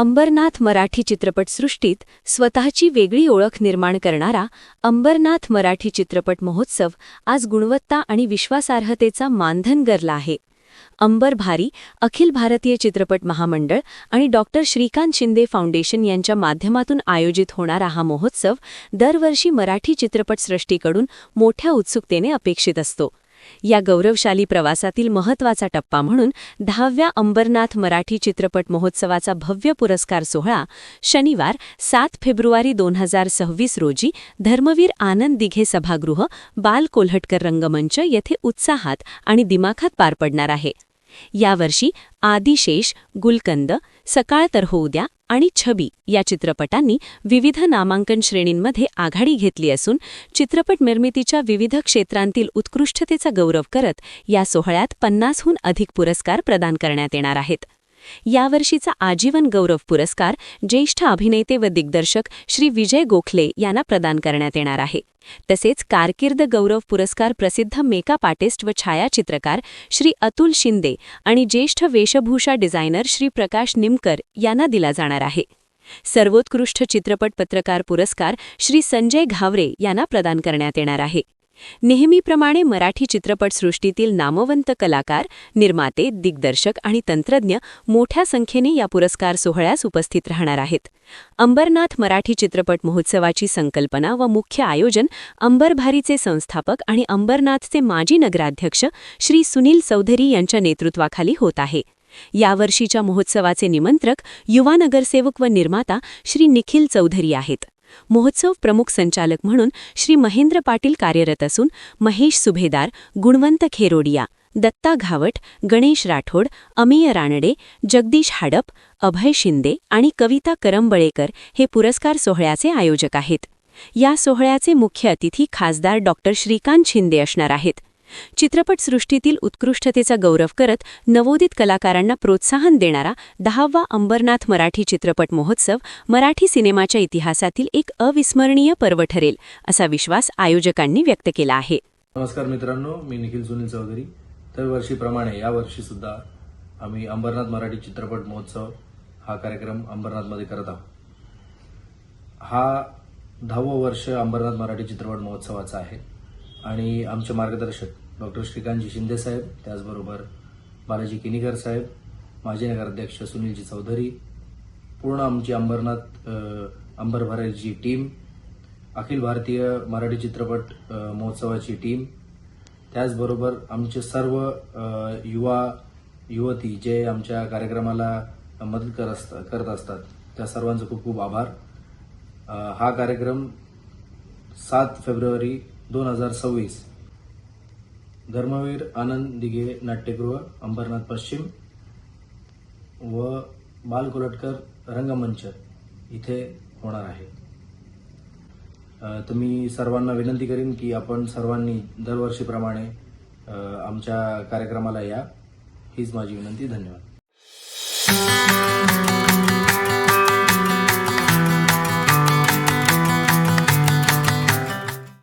अंबरनाथ मराठी चित्रपटसृष्टीत स्वतःची वेगळी ओळख निर्माण करणारा अंबरनाथ मराठी चित्रपट महोत्सव आज गुणवत्ता आणि विश्वासार्हतेचा मानधन गरला आहे. अंबर भारी अखिल भारतीय चित्रपट महामंडळ आणि डॉक्टर श्रीकांत शिंदे फाउंडेशन यांच्या माध्यमातून आयोजित होणारा हा महोत्सव दरवर्षी मराठी चित्रपटसृष्टीकडून मोठ्या उत्सुकतेने अपेक्षित असतो. या गौरवशाली प्रवासातील महत्त्वाचा टप्पा म्हणून दहाव्या अंबरनाथ मराठी चित्रपट महोत्सवाचा भव्य पुरस्कार सोहळा शनिवार सात फेब्रुवारी दोन हजार सव्वीस रोजी धर्मवीर आनंद दिघे सभागृह बाल कोल्हटकर रंगमंच येथे उत्साहात आणि दिमाखात पार पडणार आहे. यावर्षी आदिशेष गुलकंद सकाळ तर होऊ द्या आणि छबी या चित्रपटांनी विविध नामांकन श्रेणींमध्ये आघाडी घेतली असून चित्रपट निर्मितीच्या विविध क्षेत्रांतील उत्कृष्टतेचा गौरव करत या सोहळ्यात पन्नासहून अधिक पुरस्कार प्रदान करण्यात येणार आहेत. यावर्षीचा आजीवन गौरव पुरस्कार ज्येष्ठ अभिनेते व दिग्दर्शक श्री विजय गोखले यांना प्रदान करण्यात येणार आहे. तसेच कारकीर्द गौरव पुरस्कार प्रसिद्ध मेकअप आर्टिस्ट व छायाचित्रकार श्री अतुल शिंदे आणि ज्येष्ठ वेशभूषा डिझायनर श्री प्रकाश निमकर यांना दिला जाणार आहे. सर्वोत्कृष्ट चित्रपट पत्रकार पुरस्कार श्री संजय घावरे यांना प्रदान करण्यात येणार आहे. नेहमीप्रमाणे मराठी चित्रपटसृष्टीतील नामवंत कलाकार निर्माते दिग्दर्शक आणि तंत्रज्ञ मोठ्या संख्येने या पुरस्कार सोहळ्यास उपस्थित राहणार आहेत. अंबरनाथ मराठी चित्रपट महोत्सवाची संकल्पना व मुख्य आयोजन अंबरभारीचे संस्थापक आणि अंबरनाथचे माजी नगराध्यक्ष श्री सुनील चौधरी यांच्या नेतृत्वाखाली होत आहे. यावर्षीच्या महोत्सवाचे निमंत्रक युवा नगरसेवक व निर्माता श्री निखिल चौधरी आहेत. महोत्सव प्रमुख संचालक म्हणून श्री महेंद्र पाटील कार्यरत असून महेश सुभेदार गुणवंत खेरोडिया दत्ता घावट गणेश राठोड अमेय रानडे जगदीश हाडप अभय शिंदे आणि कविता करंबळेकर हे पुरस्कार सोहळ्याचे आयोजक आहेत. या सोहळ्याचे मुख्य अतिथी खासदार डॉक्टर श्रीकांत शिंदे असणार आहेत. चित्रपटसृष्टीतील उत्कृष्टतेचा गौरव करत नवोदित कलाकारांना प्रोत्साहन देणारा दहावा अंबरनाथ मराठी चित्रपट महोत्सव मराठी सिनेमाच्या इतिहासातील एक अविस्मरणीय पर्व ठरेल असा विश्वास आयोजकांनी व्यक्त केला आहे. नमस्कार मित्रांनो मी निखिल सुनील चौधरी. दरवर्षीप्रमाणे यावर्षी सुद्धा आम्ही अंबरनाथ मराठी चित्रपट महोत्सव हा कार्यक्रम अंबरनाथमध्ये करत आहोत. हा दहावं वर्ष अंबरनाथ मराठी चित्रपट महोत्सवाचा आहे आणि आमचे मार्गदर्शक डॉक्टर श्रीकांतजी शिंदे साहेब त्याचबरोबर बालाजी किनीकर साहेब माजी नगराध्यक्ष सुनीलजी चौधरी पूर्ण आमची अंबरनाथ अंबर भरायची टीम अखिल भारतीय मराठी चित्रपट महोत्सवाची टीम त्याचबरोबर आमचे सर्व युवा युवती जे आमच्या कार्यक्रमाला मदत करत असतात करत असतात त्या सर्वांचं खूप खूप आभार. हा कार्यक्रम सात फेब्रुवारी दोन हजार सव्वीस धर्मवीर आनंद दिघे नाट्यगृह अंबरनाथ पश्चिम व बालकोलटकर रंगमंच इथे होणार आहे. तर तुम्ही सर्वांना विनंती करीन की आपण सर्वांनी दरवर्षीप्रमाणे आमच्या कार्यक्रमाला या. हीच माझी विनंती. धन्यवाद.